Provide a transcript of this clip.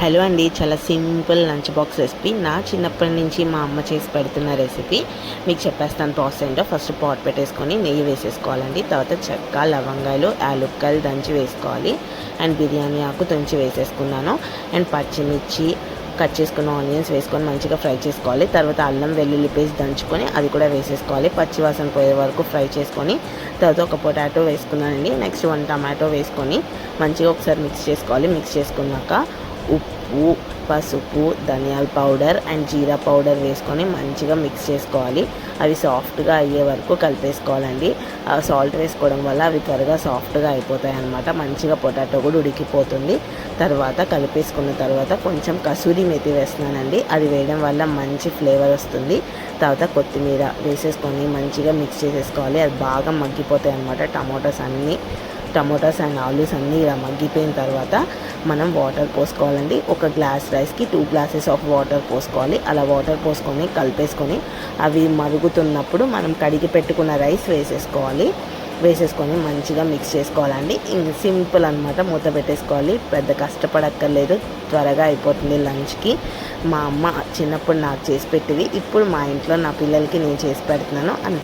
Hello అండి. చాలా simple lunch box recipe. నా చిన్నప్పటి నుంచి మా అమ్మ చేసి పెడుతున్న రెసిపీ. మీకు చెప్పేస్తాను ప్రాసెస్ ఏంటో. ఫస్ట్ పాట్ పెట్టేసుకొని నెయ్యి వేసేసుకోవాలండి. తర్వాత చెక్క లవంగాలు యాలుక్కలు దంచి వేసుకోవాలి. అండ్ బిర్యానీ ఆకు తుంచి వేసేసుకున్నాను. అండ్ పచ్చిమిర్చి కట్ చేసుకున్న ఆనియన్స్ వేసుకొని మంచిగా ఫ్రై చేసుకోవాలి. తర్వాత అల్లం వెల్లుల్లి పేస్ట్ దంచుకొని అది కూడా వేసేసుకోవాలి. పచ్చివాసన పోయే వరకు ఫ్రై చేసుకొని తర్వాత ఒక పొటాటో వేసుకున్నానండి. నెక్స్ట్ వన్ టమాటో వేసుకొని మంచిగా ఒకసారి మిక్స్ చేసుకోవాలి. మిక్స్ చేసుకున్నాక ఉప్పు పసుపు ధనియాల పౌడర్ అండ్ జీరా పౌడర్ వేసుకొని మంచిగా మిక్స్ చేసుకోవాలి. అవి సాఫ్ట్గా అయ్యే వరకు కలిపేసుకోవాలండి. ఆ సాల్ట్ వేసుకోవడం వల్ల అవి త్వరగా సాఫ్ట్గా అయిపోతాయి అన్నమాట మంచిగా పొటాటో కూడా ఉడికిపోతుంది. తర్వాత కలిపేసుకున్న తర్వాత కొంచెం కసూరి మెతి వేస్తున్నానండి. అది వేయడం వల్ల మంచి ఫ్లేవర్ వస్తుంది. తర్వాత కొత్తిమీర వేసేసుకొని మంచిగా మిక్స్ చేసేసుకోవాలి. అది బాగా మగ్గిపోతాయి అన్నమాట టమాటోస్ అన్నీ. టమోటాస్ అండ్ ఆలూస్ అన్నీ ఇలా మగ్గిపోయిన తర్వాత మనం వాటర్ పోసుకోవాలండి. ఒక గ్లాస్ రైస్కి టూ గ్లాసెస్ ఆఫ్ వాటర్ పోసుకోవాలి. అలా వాటర్ పోసుకొని కలిపేసుకొని అవి మరుగుతున్నప్పుడు మనం కడిగి పెట్టుకున్న రైస్ వేసేసుకోవాలి. వేసేసుకొని మంచిగా మిక్స్ చేసుకోవాలండి. సింపుల్ అనమాట మూత పెట్టేసుకోవాలి. పెద్ద కష్టపడక్కర్లేదు. త్వరగా అయిపోతుంది లంచ్కి మా అమ్మ చిన్నప్పుడు నాకు చేసి పెట్టేది. ఇప్పుడు మా ఇంట్లో నా పిల్లలకి నేను చేసి పెడుతున్నాను. అని